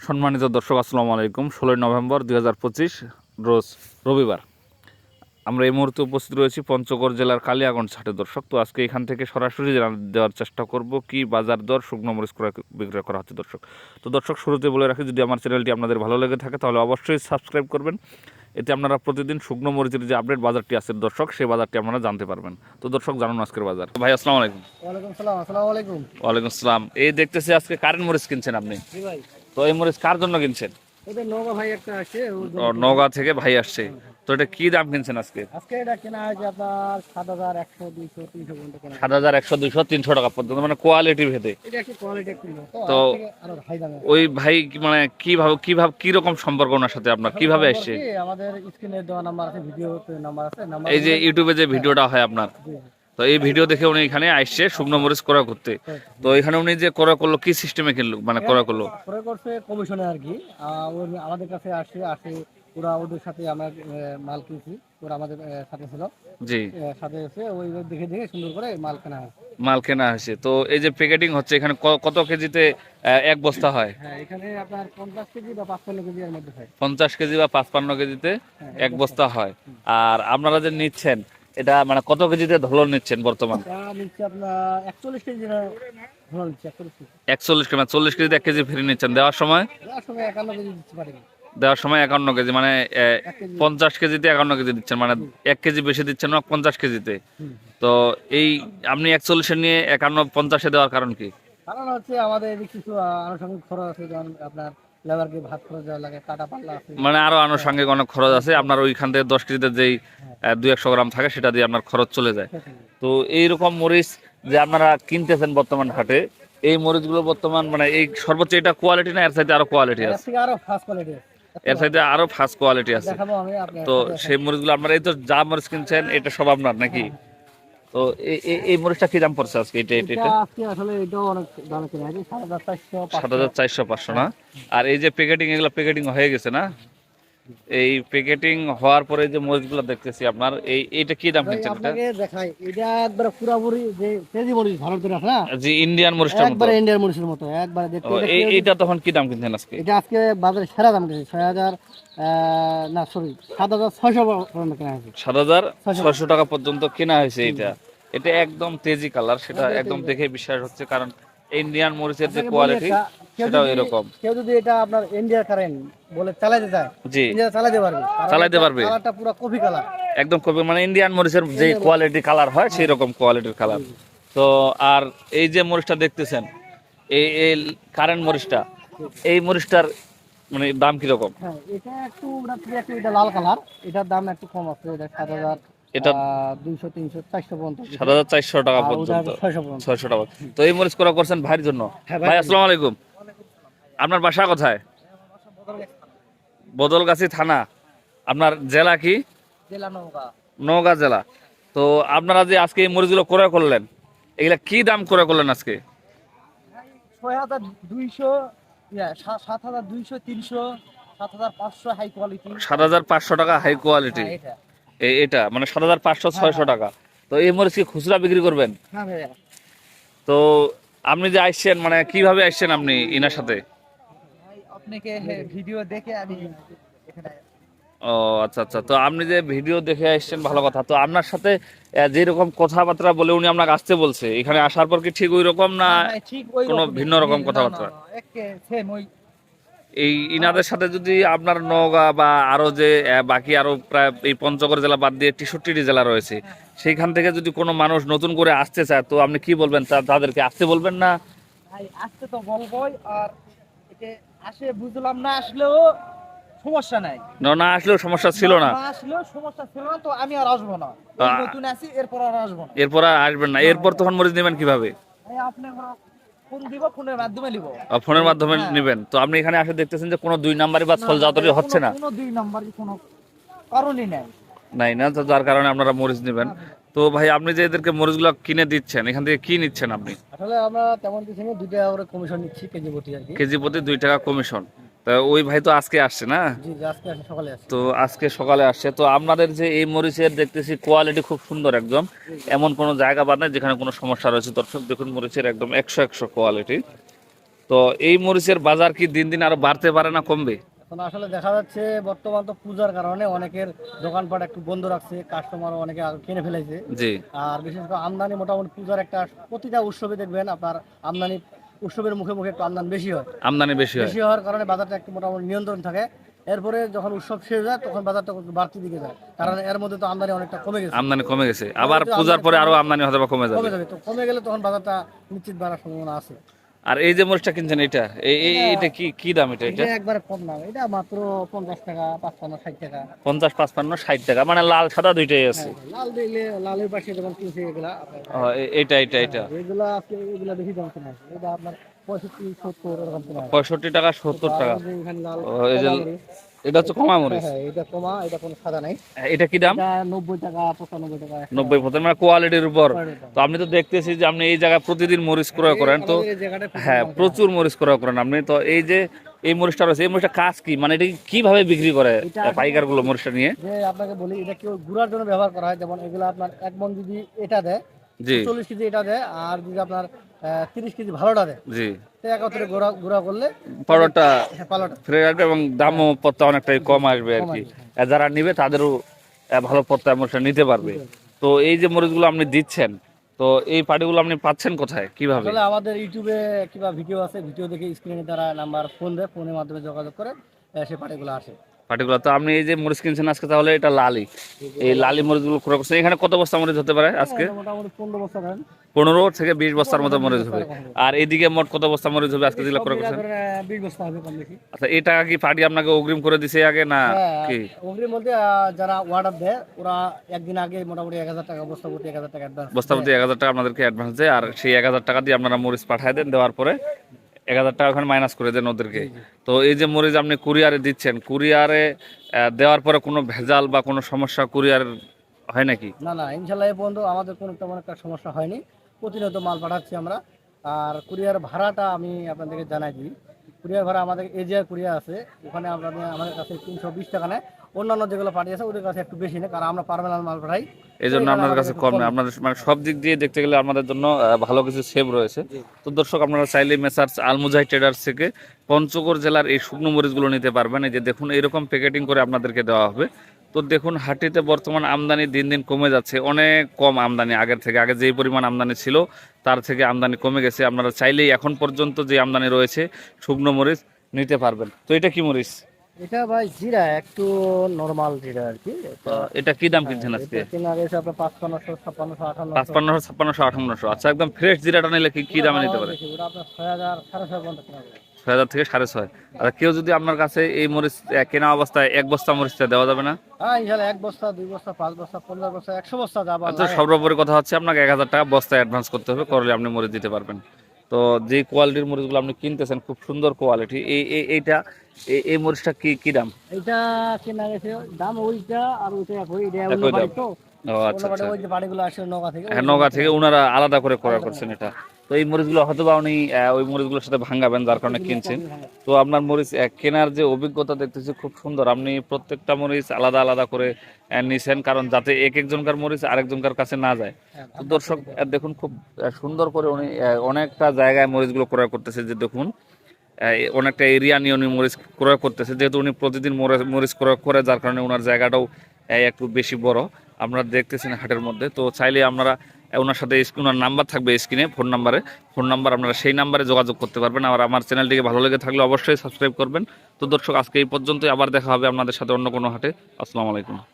সম্মানিত দর্শক আসসালামু আলাইকুম। ষোলোই নভেম্বর দুই হাজার পঁচিশ রোজ রবিবার। আমরা এই মুহূর্তে উপস্থিত রয়েছি পঞ্চগড় জেলার কালিয়াগঞ্জ হাটে। দর্শক তো আজকে এখান থেকে সরাসরি জানা- দেওয়ার চেষ্টা করব কি বাজার দর শুকনো মরিচ ক্রয় বিক্রয় করা হচ্ছে দর্শক। তো দর্শক শুরুতে বলে রাখি যদি আমার চ্যানেলটি আপনাদের ভালো লেগে থাকে তাহলে অবশ্যই সাবস্ক্রাইব করবেন। এতে আপনারা প্রতিদিন শুকনো মরিচের যে আপডেট বাজারটি আছে দর্শক সেই বাজারটি আপনারা জানতে পারবেন। তো দর্শক জানুন আজকের বাজার। ভাই আসসালামু আলাইকুম। ওয়ালাইকুম আসসালামু আলাইকুম। ওয়ালাইকুম আসসালাম এই দেখতেছি আজকে কারেন্ট মরিচ কিনছেন আপনি। জি ভাই। তো এই মরিচ কার জন্য কিনছেন? ভাই একটা জন্য- নওগাঁ থেকে ভাই আসছে। তো এটা কি দাম কিনছেন আজকে? আজকে এটা কেনা হয়েছে আপনার সাত হাজার একশো দুইশো তিনশো পর্যন্ত সাত হাজার একশো দুইশো তিনশো টাকা পর্যন্ত মানে কোয়ালিটি ভেদে। এটা একটু কোয়ালিটি একটু তো ওই ভাই মানে কীভাবে কীভাবে কি রকম সম্পর্ক ওনার সাথে আপনার? কীভাবে আসছে আমাদের স্ক্রিনে দেওয়া নাম্বার আছে ভিডিও নাম্বার আছে নাম্বার এই যে ইউটিউবে যে ভিডিওটা হয় আপনার। জি, তো এই ভিডিও দেখে উনি এখানে আসছে শুকনো মরিচ করা করতে। তো এখানে উনি যে করা করল কি সিস্টেমে কিনলো মানে করা করল? করছে কমিশনে আর কি। আমাদের কাছে আসে আসে ওরা ওদের সাথে আমরা মাল কিনছি। ওরা আমাদের সাথে ছিল। জি। সাথে এসে ওই দেখে দেখে সুন্দর করে মাল কেনা হয়। মাল কেনা হয়েছে। তো এই যে প্যাকেটিং হচ্ছে এখানে কত কেজিতে এক বস্তা হয়? হ্যাঁ এখানে আপনার পঞ্চাশ কেজি বা পাঁচপান্ন কেজি এর মধ্যে হয়। পঞ্চাশ কেজি বা পাঁচপান্ন কেজিতে এক বস্তা হয়। আর আপনারা যে নিচ্ছেন এটা মানে কত কেজিতে ধরন নিচ্ছেন বর্তমান? একচল্লিশ কেজি কেজি। চল্লিশ কেজিতে এক কেজি ফ্রি নিচ্ছেন। দেওয়ার সময়? দেওয়ার সময় একান্ন কেজি মানে পঞ্চাশ কেজিতে একান্ন কেজি দিচ্ছেন মানে এক কেজি বেশি দিচ্ছেন না পঞ্চাশ কেজিতে। তো এই আপনি একচল্লিশে নিয়ে একান্ন পঞ্চাশে দেওয়ার কারণ কি? কারণ হচ্ছে আমাদের কিছু আনুষঙ্গিক খরচ আছে যেমন আপনার লেবারকে ভাত খরচ দেওয়া লাগে কাটা পাল্লা আছে। মানে আরও আনুষঙ্গিক অনেক খরচ আছে আপনার ওইখান থেকে দশ কেজিতে যেই দুই একশো গ্রাম থাকে সেটা দিয়ে আপনার খরচ চলে যায়। তো এইরকম মরিচ যে আপনারা কিনতেছেন বর্তমান হাটে এই মরিচগুলো বর্তমান মানে এই সর্বোচ্চ এটা কোয়ালিটি না এর সাথে আরও কোয়ালিটি আছে? আরও ফার্স্ট কোয়ালিটি এর সাথে আরও ফার্স্ট কোয়ালিটি আছে। তো সেই মরিচগুলো আপনারা এই তো যা মরিচ কিনছেন এটা সব আপনার নাকি? তো এই- মরিচটা কি দাম পড়ছে আজকে? এটা এটা এটা এটা? আজকে আসলে এটাও অনেক দাম কেনা আছে সাত হাজার চারশো সাত হাজার চারশো পাঁচশো না? আর এই যে প্যাকেটিং এগুলো প্যাকেটিং হয়ে গেছে না? এই প্যাকেটিং হওয়ার পরে যে মরিচগুলো দেখতেছি আপনার এই এইটা কি দাম কিনছেন এটা? দেখাই এটা একবার পুরাপুরি যে কেজি মরিচ ভারতের আছে না? জি ইন্ডিয়ান মরিচটার মতো। একবারে ইন্ডিয়ান মরিচের মতো একবারে দেখতে এটা এই এইটা তখন কি দাম কিনছেন আজকে? এটা আজকে বাজারে সেরা দাম হাজার আহ, না সরি সাত হাজার ছয়শো পর্যন্ত কেনা হয়েছে। সাত হাজার ছয়শো। ছয়শো টাকা পর্যন্ত কেনা হয়েছে এটা। এটা একদম তেজি কালার সেটা একদম দেখে বিশ্বাস হচ্ছে কারণ ইন্ডিয়ান মরিচের যে কোয়ালিটি সেটাও এরকম। কেউ যদি এটা আপনার ইন্ডিয়া কারেন্ট বলে চালাতে জি। ইন্ডিয়া চালাতে পারবে। চালাতে পারবে। কালারটা পুরো কফি কালার একদম কপি মানে ইন্ডিয়ান মরিচের যে কোয়ালিটি কালার হয় সেই রকম কোয়ালিটির কালার তো আর এই যে মরিচটা দেখতেছেন এই এই কারেন্ট মরিচটা এই মরিচটার মানে দাম কীরকম? হ্যাঁ এটা একটু একটু এটা লাল কালার এটার দাম একটু কম আছে এটা সাত হাজার এটা দুইশো তিনশো চারশো পর্যন্ত। সাত হাজার চারশো টাকা আর পর্যন্ত। ছয়শো পর্যন্ত। ছয়শো টাকা। তো এই মরিচ করা করছেন ভাইয়ের জন্য। হ্যাঁ, ভাই আসসালামু আলাইকুম। আপনার বাসা কোথায়? বদলগাছি থানা। আপনার জেলা কি? নওগাঁ। জেলা। তো আপনারা যে আজকে এই মরিচগুলো ক্রয় করলেন এগুলা কি দাম ক্রয় করলেন আজকে? ছয় হাজার দুইশো সাত হাজার দুইশো তিনশো সাত হাজার পাঁচশো হাই কোয়ালিটি সাত হাজার পাঁচশো টাকা হাই কোয়ালিটি এটা। এটা মানে সাত হাজার পাঁচশো ছয়শো টাকা। তো এই মরিচ কি খুচরা বিক্রি করবেন? হ্যাঁ তো আপনি যে আসছেন মানে কীভাবে আসছেন আপনি ইনার সাথে? আপনাকে ভিডিও দেখে আমি এখানে ও আচ্ছা আচ্ছা। তো আপনি যে ভিডিও দেখে আসছেন ভালো কথা। তো আপনার সাথে যেরকম কথাবার্তা বলে উনি আপনাকে আসতে বলছে এখানে আসার পর কি ঠিক ওই রকম না কোনো ভিন্ন রকম কথাবার্তা? এই ইনাদের সাথে যদি আপনার নওগাঁ বা আরও যে বাকি আরও প্রায় এই পঞ্চগড় জেলা বাদ দিয়ে তেষট্টিটি জেলা রয়েছে সেইখান থেকে যদি কোনো মানুষ নতুন করে আসতে চায় তো আপনি কি বলবেন? তাদেরকে আসতে বলবেন না? আসতে তো বলবোই আর আসে বুঝলাম না আসলেও সমস্যা নাই। না না আসলেও সমস্যা ছিল না। আসলেও সমস্যা ছিল না তো আমি আর আসব না। নতুন এরপর আর আসব না। এরপর আর আসবেন না। এরপর তখন মরিচ নেবেন কীভাবে? আপনি ফোন দিব ফোনের মাধ্যমে নিব। ফোনের মাধ্যমে হ্যাঁ। নেবেন। তো আপনি এখানে আসে দেখতেছেন যে কোনো দুই নাম্বারই বা ছল জাতরি হচ্ছে না। কোনো দুই নাম্বার কোনো কারণই নাই। নাই না তো যার কারণে আপনারা মরিচ নেবেন। তো ভাই আপনি যে এদেরকে মরিচগুলো কিনে দিচ্ছেন এখান থেকে কি নিচ্ছেন আপনি? আসলে আমরা তেমন কিছু নেই দুইটা করে কমিশন নিচ্ছি কেজি প্রতি আর কি। কেজি প্রতি দুই টাকা কমিশন তা ওই ভাই তো আজকে আসছে না? জি আজকে আসে সকালে আসছে। তো আজকে সকালে আসছে। তো আপনাদের যে এই মরিচের দেখতেছি কোয়ালিটি খুব সুন্দর একদম। এমন কোনো জায়গা বাদ নাই যেখানে কোনো সমস্যা রয়েছে। দর্শক দেখুন মরিচের একদম একশো একশো কোয়ালিটি তো এই মরিচের বাজার কি দিন দিন আরও বাড়তে পারে না কমবে? এখন আসলে দেখা যাচ্ছে বর্তমান তো পূজার কারণে অনেকের দোকানপাট একটু বন্ধ রাখছে কাস্টমার অনেকে কিনে ফেলেছে আর বিশেষ করে আমদানি মোটামুটি পূজার একটা প্রতিটা উৎসবে দেখবেন আপনার আমদানি উৎসবের মুখে মুখে একটু আমদানি বেশি হয়। আমদানি বেশি হয়। বেশি হওয়ার কারণে বাজারটা একটু মোটামুটি নিয়ন্ত্রণ থাকে। এরপরে যখন উৎসব শেষ হয় তখন বাজারটা বাড়তি দিকে যায়। কারণ এর মধ্যে তো আমদানি অনেকটা কমে গেছে। আমদানি কমে গেছে। আবার পূজার পরে আরও আমদানি হয়তো বা কমে যাবে। কমে যাবে। তো কমে গেলে তখন বাজারটা নিশ্চিত বাড়ার সম্ভাবনা আছে। আর এই যে মরিচটা কিনছেন এটা এটা কি কি দাম এটা? এটা একবার কম দাম এটা মাত্র পঞ্চাশ টাকা পাঁচপান্ন ষাট টাকা। পঞ্চাশ পাঁচপান্ন ষাট টাকা মানে লাল সাদা দুইটাই আছে। হ্যাঁ, লাল দিলে লালের পাশে যখন কিনছে এগুলা এটা এটা এটা। এগুলা আজকে এগুলা বেশি দাম আছে। এটা আপনার পঁয়ষট্টি টাকা সত্তর টাকা। আর এখানে লাল ও, এই যে কমা মরিচ। এটা হচ্ছে কমা মরিচ। হ্যাঁ এটা কমা এটা কোনো সাদা নাই। এটা কি দাম? নব্বই টাকা পঁচানব্বই টাকা নব্বই পঁচানব্বই মানে কোয়ালিটির উপর। তো আপনি তো দেখতেছি যে আপনি এই জায়গায় প্রতিদিন মরিচ ক্রয় করেন। তো হ্যাঁ প্রচুর মরিচ ক্রয় করেন আপনি। তো এই যে এই মরিচটা রয়েছে এই মরিচটা কাজ কি? মানে এটা কীভাবে বিক্রি করে পাইকারগুলো মরিচটা নিয়ে? যে আপনাকে বলি এটা কেউ গুড়ার জন্য ব্যবহার করা হয়। যেমন এগুলো আপনার এক মন যদি এটা দেয় জি। চল্লিশ কেজি এটা দেয় আর যদি আপনার তিরিশ কেজি ভালোটা দেয় জি। একত্রে গুঁড়া গুঁড়া করলে পাউডারটা হ্যাঁ, পালোটা ফ্রেশ আসবে এবং দামও পত্তা অনেকটাই কম আসবে আর কি। যারা নিবে তাদেরও ভালো মরিচটা নিতে পারবে। তো এই যে মরিচগুলো আপনি দিচ্ছেন তো এই পাটিগুলো আপনি পাচ্ছেন কোথায়? কীভাবে? আসলে আমাদের ইউটিউবে কিংবা ভিডিও আছে ভিডিও দেখে স্ক্রিনে তারা নাম্বার ফোন দেয় ফোনের মাধ্যমে যোগাযোগ করে আহ, সেই পাটিগুলো আসে। পাটিগুলো তো আপনি এই যে মরিচ কিনছেন আজকে তাহলে এটা লালি। এই লালি মরিচগুলো ক্রয় করছেন। এখানে কত বস্তা মরিচ হতে পারে আজকে? পনেরো থেকে বিশ বস্তার মতো মরিচ হবে। আর এদিকে মোট কত বস্তা মরিচ হবে আজকে যেগুলো ক্রয় করছেন? আচ্ছা এই টাকা কি পার্টি আপনাকে অগ্রিম করে দিছে আগে না হ্যাঁ, কি? অগ্রিম বলতে যারা অর্ডার দেয় ওরা একদিন আগে মোটামুটি এক হাজার টাকা বস্তা প্রতি এক হাজার টাকা অ্যাডভান্স বস্তা প্রতি এক হাজার টাকা আপনাদেরকে অ্যাডভান্স দেয়। আর সেই এক হাজার টাকা দিয়ে আপনারা মরিচ পাঠায় দেন দেওয়ার পরে এক হাজার টাকা ওখানে মাইনাস করে দেন ওদেরকে। তো এই যে মরিচ আপনি কুরিয়ারে দিচ্ছেন কুরিয়ারে দেওয়ার পরে কোনো ভেজাল বা কোনো সমস্যা কুরিয়ার হয় নাকি? না না ইনশাল্লাহ পর্যন্ত আমাদের কোনো তেমন একটা সমস্যা হয়নি। প্রতিনিয়ত মাল পাঠাচ্ছি আমরা। আর কুরিয়ার ভাড়াটা আমি আপনাদেরকে জানাই দিই। কুরিয়ার ভাড়া আমাদের এজিআর কুরিয়ার আছে। ওখানে আমরা আমাদের কাছে তিনশো বিশ টাকা নেয়। অন্যান্য যেগুলো পাঠিয়ে আছে ওদের কাছে একটু বেশি নেয় কারণ আমরা পারমানেন্ট মাল পাঠাই। এই জন্য আপনার কাছে কম নেই আপনাদের মানে সব দিক দিয়ে দেখতে গেলে আমাদের জন্য ভালো কিছু সেভ রয়েছে। তো দর্শক আপনারা চাইলে মেসার্স আলমুজাই ট্রেডার্স থেকে পঞ্চগড় জেলার এই শুকনো মরিচগুলো নিতে পারবেন। এই যে দেখুন এরকম প্যাকেটিং করে আপনাদেরকে দেওয়া হবে। তো দেখুন হাটিতে বর্তমান আমদানি দিন দিন কমে যাচ্ছে অনেক কম আমদানি আগের থেকে আগে যেই পরিমাণ আমদানি ছিল তার থেকে আমদানি কমে গেছে। আপনারা চাইলেই এখন পর্যন্ত যে আমদানি রয়েছে শুকনো মরিচ নিতে পারবেন। তো এটা কি মরিচ? এটা ভাই জিরা একটু নর্মাল জিরা আর কি এটা কি দাম কিনছেন আজকে? কেনা গেছে আপনার পাঁচপান্নশো ছাপ্পান্নশো আঠান্ন পাঁচপান্নশো ছাপ্পান্নশো আঠান্নশো আচ্ছা একদম ফ্রেশ জিরাটা নিলে কি কি দামে নিতে পারে? ওটা আপনার ছয় হাজার সাড়ে ছয় পর্যন্ত কেনা যাবে ছয় হাজার থেকে সাড়ে ছয়। আর কেউ যদি আপনার কাছে এই মরিচ কেনা অবস্থায় এক বস্তা মরিচটা দেওয়া যাবে না? হ্যাঁ ইনশাল্লাহ এক বস্তা দুই বস্তা পাঁচ বস্তা পনেরো বস্তা একশো বস্তা যাব আচ্ছা সর্বোপরি কথা হচ্ছে আপনাকে এক হাজার টাকা বস্তায় অ্যাডভান্স করতে হবে করলে আপনি মরিচ দিতে পারবেন। তো যে কোয়ালিটির মরিচগুলো আপনি কিনতেছেন খুব সুন্দর কোয়ালিটি এই এই- এইটা এই- মরিচটা কি কি দাম? এটা কেনা গেছে দাম ওইটা আর ওইটা এক ওই এটা ওই বাড়ি তো। ও আচ্ছা আচ্ছা। ওই যে বাড়িগুলো আসে নগা থেকে হ্যাঁ নগা থেকে ওনারা আলাদা করে করা। করছেন এটা। তো এই মরিচগুলো হয়তো বা উনি ওই মরিচগুলোর সাথে ভাঙাবেন যার কারণে কিনছেন। তো আপনার মরিচ কেনার যে অভিজ্ঞতা দেখতেছি খুব সুন্দর। আপনি প্রত্যেকটা মরিচ আলাদা আলাদা করে নিছেন কারণ যাতে এক একজনকার মরিচ আরেকজনকার কাছে না যায়। হ্যাঁ, তো দর্শক দেখুন খুব সুন্দর করে উনি অনেকটা জায়গায় মরিচগুলো ক্রয় করতেছে যে দেখুন অনেকটা এরিয়া নিয়ে উনি মরিচ ক্রয় করতেছে। যেহেতু উনি প্রতিদিন মরিচ- ক্রয় করে যার কারণে ওনার জায়গাটাও একটু বেশি বড়। আপনারা দেখতেছেন হাটের মধ্যে। তো চাইলে আপনারা ওনার সাথে ওনার নাম্বার থাকবে স্ক্রিনে, ফোন নাম্বারে। ফোন নাম্বার আপনারা সেই নাম্বারে যোগাযোগ করতে পারবেন। আর আমার চ্যানেলটিকে ভালো লেগে থাকলে অবশ্যই সাবস্ক্রাইব করবেন। তো দর্শক, আজকে এই পর্যন্তই। আবার দেখা হবে আপনাদের সাথে অন্য কোনো হাটে। আসসালামু আলাইকুম।